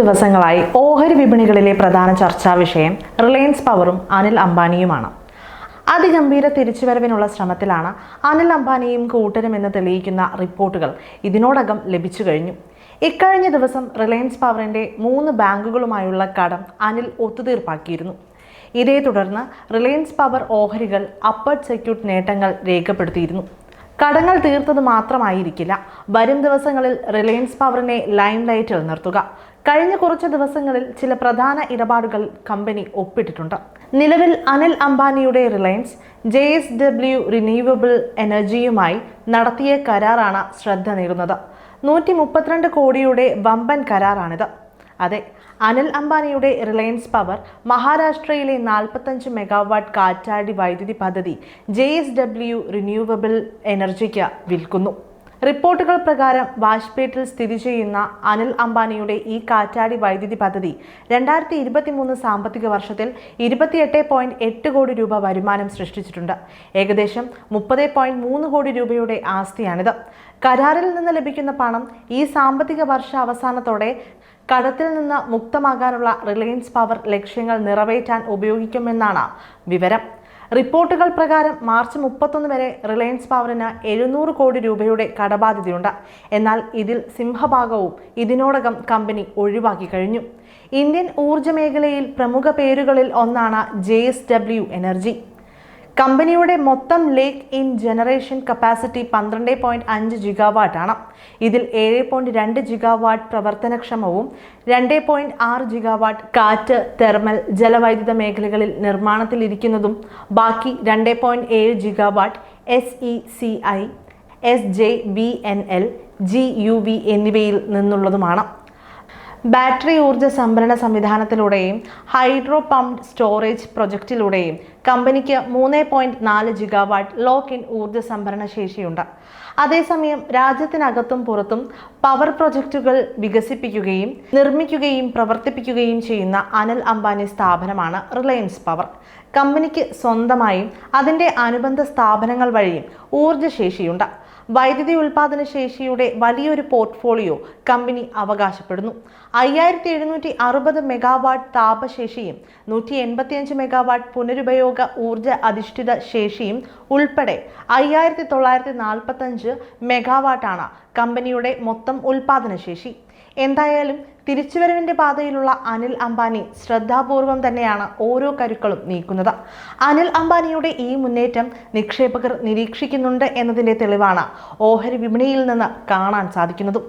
ദിവസങ്ങളായി ഓഹരി വിപണികളിലെ പ്രധാന ചർച്ചാ വിഷയം റിലയൻസ് പവറും അനിൽ അംബാനിയുമാണ്. അതിഗംഭീര തിരിച്ചുവരവിനുള്ള ശ്രമത്തിലാണ് അനിൽ അംബാനിയും കൂട്ടരും എന്ന് തെളിയിക്കുന്ന റിപ്പോർട്ടുകൾ ഇതിനോടകം ലഭിച്ചു കഴിഞ്ഞു. ഇക്കഴിഞ്ഞ ദിവസം റിലയൻസ് പവറിന്റെ മൂന്ന് ബാങ്കുകളുമായുള്ള കടം അനിൽ ഒത്തുതീർപ്പാക്കിയിരുന്നു. ഇതേ തുടർന്ന് റിലയൻസ് പവർ ഓഹരികൾ അപ്പർ സെക്യൂട്ട് നേട്ടങ്ങൾ രേഖപ്പെടുത്തിയിരുന്നു. കടങ്ങൾ തീർത്തത് മാത്രമായിരിക്കില്ല. വരും ദിവസങ്ങളിൽ റിലയൻസ് പവറിനെ ലൈം ലൈറ്റിൽ നിർത്തുക. കഴിഞ്ഞ കുറച്ച് ദിവസങ്ങളിൽ ചില പ്രധാന ഇടപാടുകൾ കമ്പനി ഒപ്പിട്ടിട്ടുണ്ട്. നിലവിൽ അനിൽ അംബാനിയുടെ Reliance J S W renewable എനർജിയുമായി നടത്തിയ കരാറാണ് ശ്രദ്ധ നേടുന്നത്. നൂറ്റി മുപ്പത്തിരണ്ട് കോടിയുടെ വമ്പൻ കരാറാണിത്. അതെ അനിൽ അംബാനിയുടെ റിലയൻസ് പവർ മഹാരാഷ്ട്രയിലെ നാൽപ്പത്തഞ്ച് മെഗാവാട്ട് കാറ്റാടി വൈദ്യുതി പദ്ധതി ജെ എസ് ഡബ്ല്യു റിന്യൂവബിൾ എനർജിക്ക് വിൽക്കുന്നു. റിപ്പോർട്ടുകൾ പ്രകാരം വാജ്പേട്ടിൽ സ്ഥിതി ചെയ്യുന്ന അനിൽ അംബാനിയുടെ ഈ കാറ്റാടി വൈദ്യുതി പദ്ധതി രണ്ടായിരത്തി ഇരുപത്തി മൂന്ന് സാമ്പത്തിക വർഷത്തിൽ ഇരുപത്തിയെട്ട് പോയിന്റ് എട്ട് കോടി രൂപ വരുമാനം സൃഷ്ടിച്ചിട്ടുണ്ട്. ഏകദേശം മുപ്പത് പോയിന്റ് മൂന്ന് കോടി രൂപയുടെ ആസ്തിയാണിത്. കരാറിൽ നിന്ന് ലഭിക്കുന്ന പണം ഈ സാമ്പത്തിക വർഷ അവസാനത്തോടെ കടത്തിൽ നിന്ന് മുക്തമാകാനുള്ള റിലയൻസ് പവർ ലക്ഷ്യങ്ങൾ നിറവേറ്റാൻ ഉപയോഗിക്കുമെന്നാണ് വിവരം. റിപ്പോർട്ടുകൾ പ്രകാരം മാർച്ച് മുപ്പത്തൊന്ന് വരെ റിലയൻസ് പവറിന് എഴുന്നൂറ് കോടി രൂപയുടെ കടബാധ്യതയുണ്ട്. എന്നാൽ ഇതിൽ സിംഹഭാഗവും ഇതിനോടകം കമ്പനി ഒഴിവാക്കി കഴിഞ്ഞു. ഇന്ത്യൻ ഊർജ മേഖലയിൽ പ്രമുഖ പേരുകളിൽ ഒന്നാണ് ജെ എനർജി. കമ്പനിയുടെ മൊത്തം ലേക്ക് ഇൻ ജനറേഷൻ കപ്പാസിറ്റി പന്ത്രണ്ട് പോയിന്റ് അഞ്ച് ജിഗാവാട്ട് ആണ്. ഇതിൽ ഏഴ് പോയിന്റ് രണ്ട് ജിഗാവാട്ട് പ്രവർത്തനക്ഷമവും രണ്ട് പോയിന്റ് ആറ് ജിഗാവാട്ട് കാറ്റ് തെർമൽ ജലവൈദ്യുത മേഖലകളിൽ നിർമ്മാണത്തിലിരിക്കുന്നതും ബാക്കി രണ്ട് പോയിന്റ് ഏഴ് gigawatt S E C I S J B N L G U V എന്നിവയിൽ നിന്നുള്ളതുമാണ്. ബാറ്ററി ഊർജ സംഭരണ സംവിധാനത്തിലൂടെയും ഹൈഡ്രോ പമ്പ് സ്റ്റോറേജ് പ്രൊജക്റ്റിലൂടെയും കമ്പനിക്ക് മൂന്ന് പോയിന്റ് നാല് ജിഗാവാട്ട് ലോക്ക് ഇൻ ഊർജ സംഭരണ ശേഷിയുണ്ട്. അതേസമയം രാജ്യത്തിനകത്തും പുറത്തും പവർ പ്രൊജക്റ്റുകൾ വികസിപ്പിക്കുകയും നിർമ്മിക്കുകയും പ്രവർത്തിപ്പിക്കുകയും ചെയ്യുന്ന അനിൽ അംബാനി സ്ഥാപനമാണ് റിലയൻസ് പവർ. കമ്പനിക്ക് സ്വന്തമായും അതിന്റെ അനുബന്ധ സ്ഥാപനങ്ങൾ വഴിയും ഊർജശേഷിയുണ്ട്. വൈദ്യുതി ഉൽപാദന ശേഷിയുടെ വലിയൊരു പോർട്ട്ഫോളിയോ കമ്പനി അവകാശപ്പെടുന്നു. അയ്യായിരത്തി എഴുന്നൂറ്റി അറുപത് മെഗാവാട്ട് താപശേഷിയും നൂറ്റി എൺപത്തിയഞ്ച് മെഗാവാട്ട് പുനരുപയോഗ ഊർജ അധിഷ്ഠിത ശേഷിയും ഉൾപ്പെടെ അയ്യായിരത്തി തൊള്ളായിരത്തി നാൽപ്പത്തഞ്ച് മെഗാവാട്ടാണ് കമ്പനിയുടെ മൊത്തം ഉൽപാദന ശേഷി. എന്തായാലും തിരിച്ചുവരവിന്റെ പാതയിലുള്ള അനിൽ അംബാനി ശ്രദ്ധാപൂർവം തന്നെയാണ് ഓരോ കരുക്കളും നീക്കുന്നത്. അനിൽ അംബാനിയുടെ ഈ മുന്നേറ്റം നിക്ഷേപകർ നിരീക്ഷിക്കുന്നുണ്ട് എന്നതിന്റെ തെളിവാണ് ഓഹരി വിപണിയിൽ നിന്ന് കാണാൻ സാധിക്കുന്നതും.